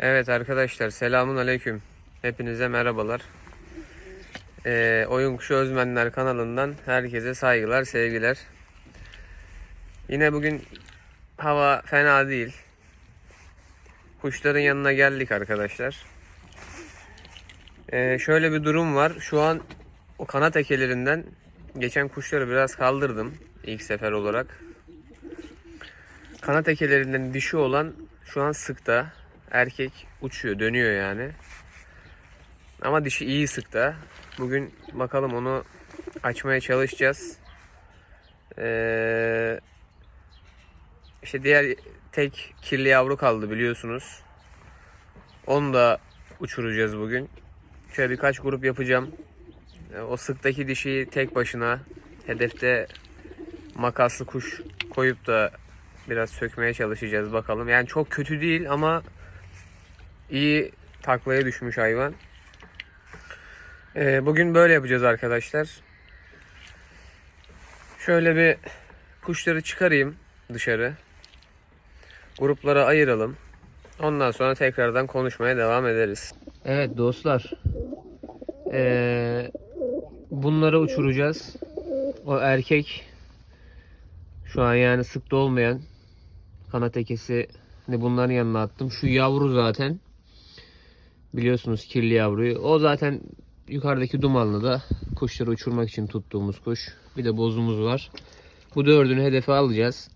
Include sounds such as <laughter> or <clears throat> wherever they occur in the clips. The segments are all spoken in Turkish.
Evet arkadaşlar selamun aleyküm. Hepinize merhabalar. Ee, Oyun Kuşu Özmenler kanalından herkese saygılar, sevgiler. Yine bugün hava fena değil. Kuşların yanına geldik arkadaşlar. Ee, şöyle bir durum var. Şu an o kanat ekelerinden geçen kuşları biraz kaldırdım ilk sefer olarak. Kanat ekelerinden dişi olan şu an sıkta. Erkek uçuyor, dönüyor yani. Ama dişi iyi sıkta. Bugün bakalım onu açmaya çalışacağız. Ee, işte diğer tek kirli yavru kaldı biliyorsunuz. Onu da uçuracağız bugün. Şöyle birkaç grup yapacağım. Ee, O sıktaki dişiyi tek başına hedefte makaslı kuş koyup da biraz sökmeye çalışacağız bakalım. Yani çok kötü değil ama iyi taklaya düşmüş hayvan. Ee, bugün böyle yapacağız arkadaşlar. Şöyle bir kuşları çıkarayım dışarı. Gruplara ayıralım. Ondan sonra tekrardan konuşmaya devam ederiz. Evet dostlar. Ee, bunları uçuracağız. O erkek şu an yani sıkta olmayan kanat ekesi bunların yanına attım. Şu yavru zaten biliyorsunuz kirli yavruyu. O zaten yukarıdaki dumanlı da kuşları uçurmak için tuttuğumuz kuş. Bir de bozumuz var. Bu dördünü hedefe alacağız.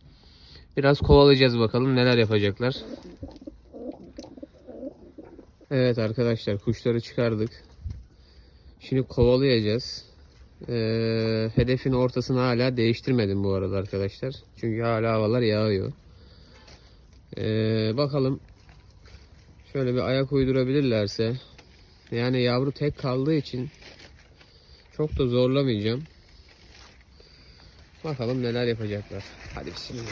Biraz kovalayacağız bakalım neler yapacaklar. Evet arkadaşlar kuşları çıkardık. Şimdi kovalayacağız. Ee, hedefin ortasını hala değiştirmedim bu arada arkadaşlar. Çünkü hala havalar yağıyor. Ee, bakalım şöyle bir ayak uydurabilirlerse yani yavru tek kaldığı için çok da zorlamayacağım. Bakalım neler yapacaklar. Hadi bismillah.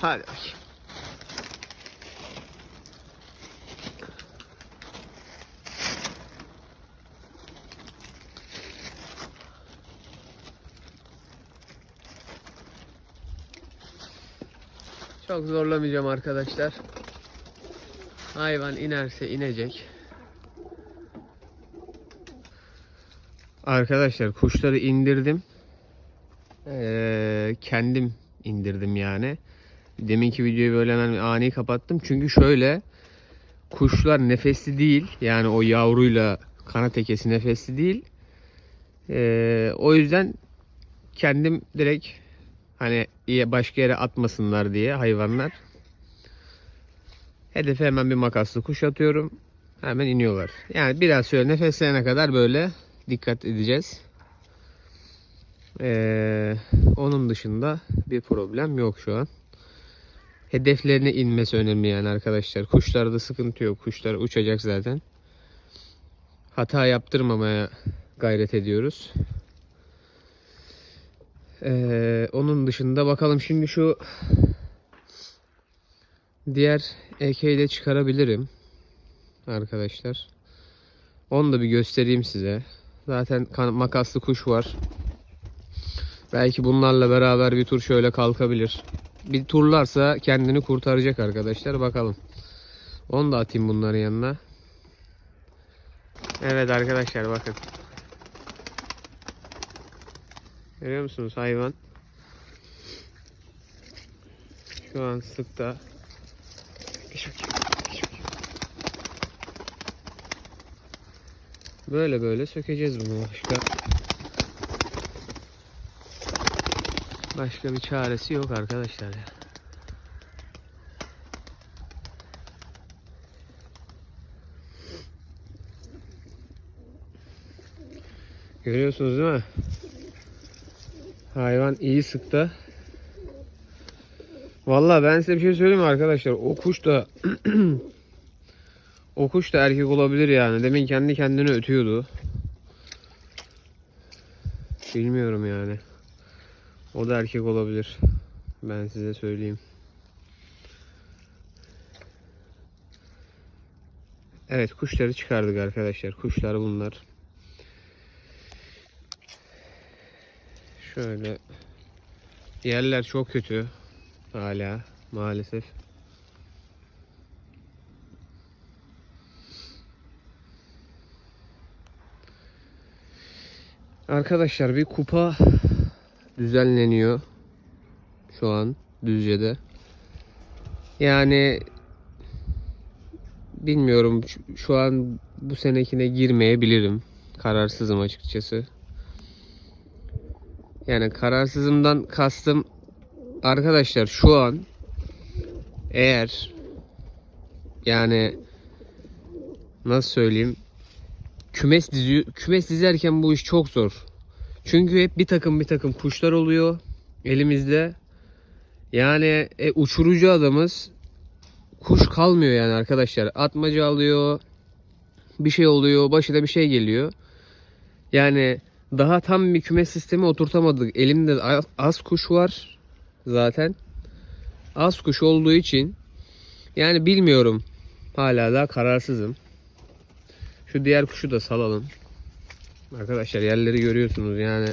Hadi bakayım. Çok zorlamayacağım arkadaşlar. Hayvan inerse inecek. Arkadaşlar kuşları indirdim. Ee, kendim indirdim yani. Deminki videoyu böyle hemen ani kapattım. Çünkü şöyle kuşlar nefesli değil. Yani o yavruyla kanat ekesi nefesli değil. Ee, o yüzden kendim direkt Hani başka yere atmasınlar diye hayvanlar. Hedefe hemen bir makaslı kuş atıyorum. Hemen iniyorlar. Yani biraz şöyle nefeslerine kadar böyle dikkat edeceğiz. Ee, onun dışında bir problem yok şu an. Hedeflerine inmesi önemli yani arkadaşlar. Kuşlarda sıkıntı yok. Kuşlar uçacak zaten. Hata yaptırmamaya gayret ediyoruz. Ee, onun dışında bakalım şimdi şu diğer EK'yi de çıkarabilirim arkadaşlar. Onu da bir göstereyim size. Zaten makaslı kuş var. Belki bunlarla beraber bir tur şöyle kalkabilir. Bir turlarsa kendini kurtaracak arkadaşlar. Bakalım. Onu da atayım bunların yanına. Evet arkadaşlar bakın. Görüyor musunuz hayvan? Şu an sıkta. Geç bakayım. Böyle böyle sökeceğiz bunu başka. Başka bir çaresi yok arkadaşlar ya. Görüyorsunuz değil mi? Hayvan iyi sıkta. Vallahi ben size bir şey söyleyeyim arkadaşlar? O kuş da <clears throat> o kuş da erkek olabilir yani. Demin kendi kendine ötüyordu. Bilmiyorum yani. O da erkek olabilir. Ben size söyleyeyim. Evet kuşları çıkardık arkadaşlar. Kuşlar bunlar. Şöyle Yerler çok kötü. Hala maalesef. Arkadaşlar bir kupa düzenleniyor şu an Düzce'de. Yani bilmiyorum şu- an bu senekine girmeyebilirim. Kararsızım açıkçası. Yani kararsızımdan kastım arkadaşlar şu an eğer yani nasıl söyleyeyim kümes dizi kümes dizerken bu iş çok zor. Çünkü hep bir takım bir takım kuşlar oluyor elimizde. Yani e, uçurucu adamız kuş kalmıyor yani arkadaşlar. Atmaca alıyor. Bir şey oluyor. Başına bir şey geliyor. Yani daha tam bir kümes sistemi oturtamadık. Elimde az, az kuş var zaten. Az kuş olduğu için yani bilmiyorum. Hala daha kararsızım. Şu diğer kuşu da salalım. Arkadaşlar yerleri görüyorsunuz yani.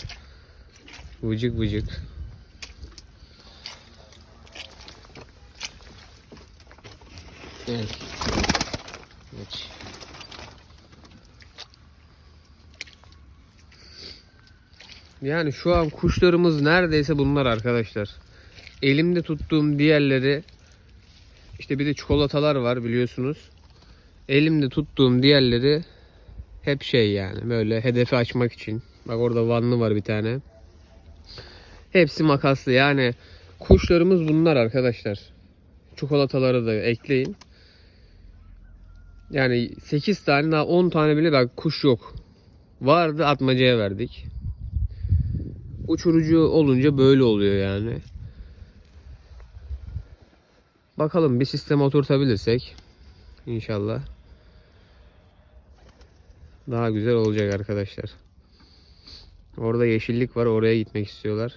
Vıcık vıcık. Evet. Geç. Yani şu an kuşlarımız neredeyse bunlar arkadaşlar. Elimde tuttuğum diğerleri işte bir de çikolatalar var biliyorsunuz. Elimde tuttuğum diğerleri hep şey yani böyle hedefi açmak için. Bak orada vanlı var bir tane. Hepsi makaslı yani kuşlarımız bunlar arkadaşlar. Çikolataları da ekleyin. Yani 8 tane daha 10 tane bile bak kuş yok. Vardı atmacaya verdik. Uçurucu olunca böyle oluyor yani. Bakalım bir sistem oturtabilirsek inşallah daha güzel olacak arkadaşlar. Orada yeşillik var oraya gitmek istiyorlar.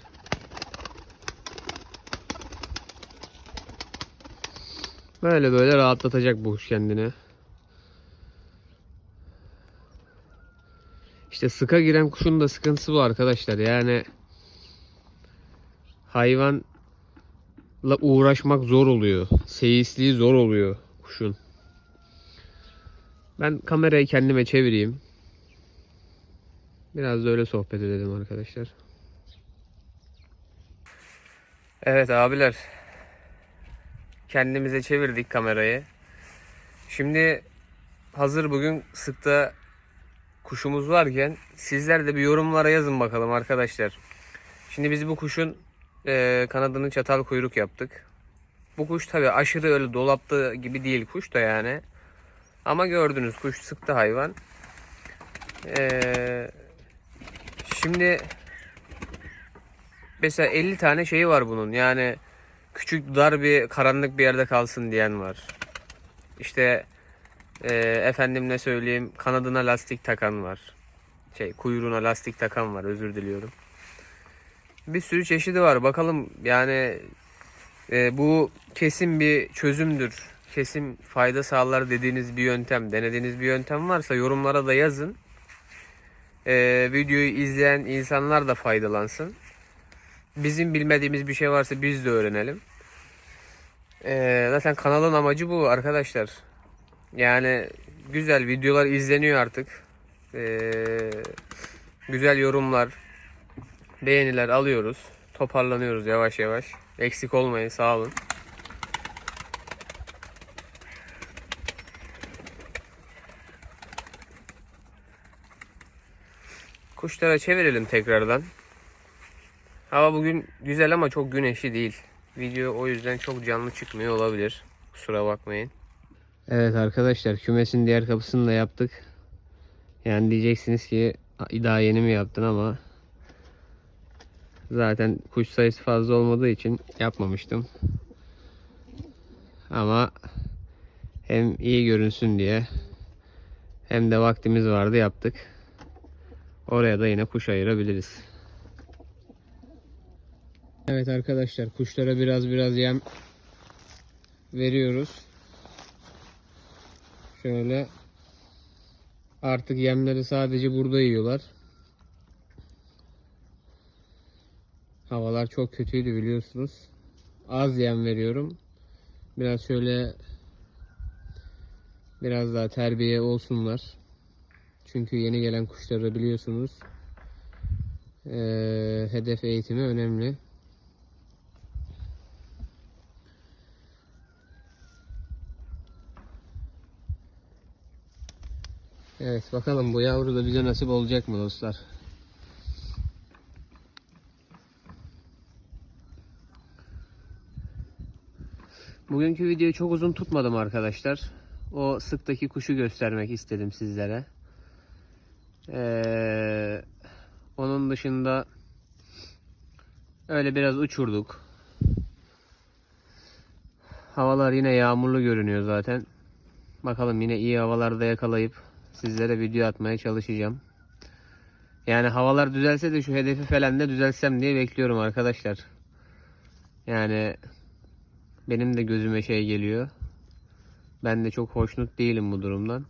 Böyle böyle rahatlatacak bu kendini. İşte sıka giren kuşun da sıkıntısı bu arkadaşlar. Yani hayvanla uğraşmak zor oluyor. Seyisliği zor oluyor kuşun. Ben kamerayı kendime çevireyim. Biraz da öyle sohbet edelim arkadaşlar. Evet abiler. Kendimize çevirdik kamerayı. Şimdi hazır bugün sıkta kuşumuz varken sizler de bir yorumlara yazın bakalım arkadaşlar. Şimdi biz bu kuşun e, kanadını çatal kuyruk yaptık. Bu kuş tabi aşırı öyle dolapta gibi değil kuş da yani. Ama gördünüz kuş sıktı hayvan. Ee, şimdi mesela 50 tane şeyi var bunun. Yani küçük dar bir karanlık bir yerde kalsın diyen var. İşte e, efendim ne söyleyeyim kanadına lastik takan var. Şey kuyruğuna lastik takan var özür diliyorum. Bir sürü çeşidi var. Bakalım yani e, bu kesin bir çözümdür. Kesin fayda sağlar dediğiniz bir yöntem, denediğiniz bir yöntem varsa yorumlara da yazın. E, videoyu izleyen insanlar da faydalansın. Bizim bilmediğimiz bir şey varsa biz de öğrenelim. E, zaten kanalın amacı bu arkadaşlar. Yani güzel videolar izleniyor artık. E, güzel yorumlar, beğeniler alıyoruz. Toparlanıyoruz yavaş yavaş. Eksik olmayın sağ olun. Kuşlara çevirelim tekrardan. Hava bugün güzel ama çok güneşli değil. Video o yüzden çok canlı çıkmıyor olabilir. Kusura bakmayın. Evet arkadaşlar kümesin diğer kapısını da yaptık. Yani diyeceksiniz ki daha yeni mi yaptın ama zaten kuş sayısı fazla olmadığı için yapmamıştım. Ama hem iyi görünsün diye hem de vaktimiz vardı yaptık. Oraya da yine kuş ayırabiliriz. Evet arkadaşlar kuşlara biraz biraz yem veriyoruz. Şöyle artık yemleri sadece burada yiyorlar. Havalar çok kötüydü biliyorsunuz. Az yem veriyorum. Biraz şöyle biraz daha terbiye olsunlar. Çünkü yeni gelen kuşları biliyorsunuz. Ee, hedef eğitimi önemli. Evet bakalım bu yavru da bize nasip olacak mı dostlar? Bugünkü videoyu çok uzun tutmadım arkadaşlar. O sıktaki kuşu göstermek istedim sizlere. Ee, onun dışında öyle biraz uçurduk. Havalar yine yağmurlu görünüyor zaten. Bakalım yine iyi havalarda yakalayıp sizlere video atmaya çalışacağım. Yani havalar düzelse de şu hedefi falan da düzelsem diye bekliyorum arkadaşlar. Yani benim de gözüme şey geliyor. Ben de çok hoşnut değilim bu durumdan.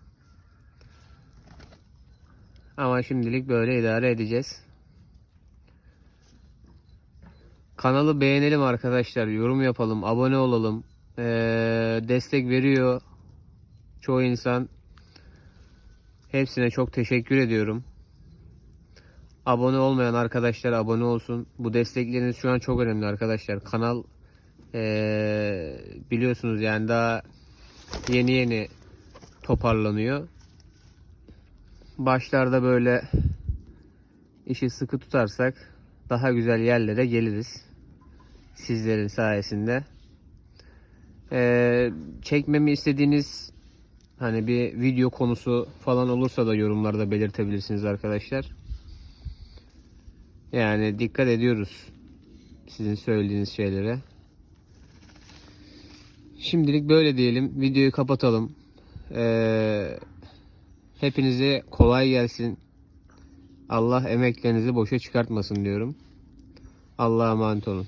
Ama şimdilik böyle idare edeceğiz. Kanalı beğenelim arkadaşlar. Yorum yapalım. Abone olalım. Ee, destek veriyor çoğu insan. Hepsine çok teşekkür ediyorum. Abone olmayan arkadaşlar abone olsun. Bu destekleriniz şu an çok önemli arkadaşlar. Kanal ee, biliyorsunuz yani daha yeni yeni toparlanıyor. Başlarda böyle işi sıkı tutarsak daha güzel yerlere geliriz. Sizlerin sayesinde. Ee, çekmemi istediğiniz hani bir video konusu falan olursa da yorumlarda belirtebilirsiniz arkadaşlar. Yani dikkat ediyoruz sizin söylediğiniz şeylere. Şimdilik böyle diyelim. Videoyu kapatalım. Ee, hepinize kolay gelsin. Allah emeklerinizi boşa çıkartmasın diyorum. Allah'a emanet olun.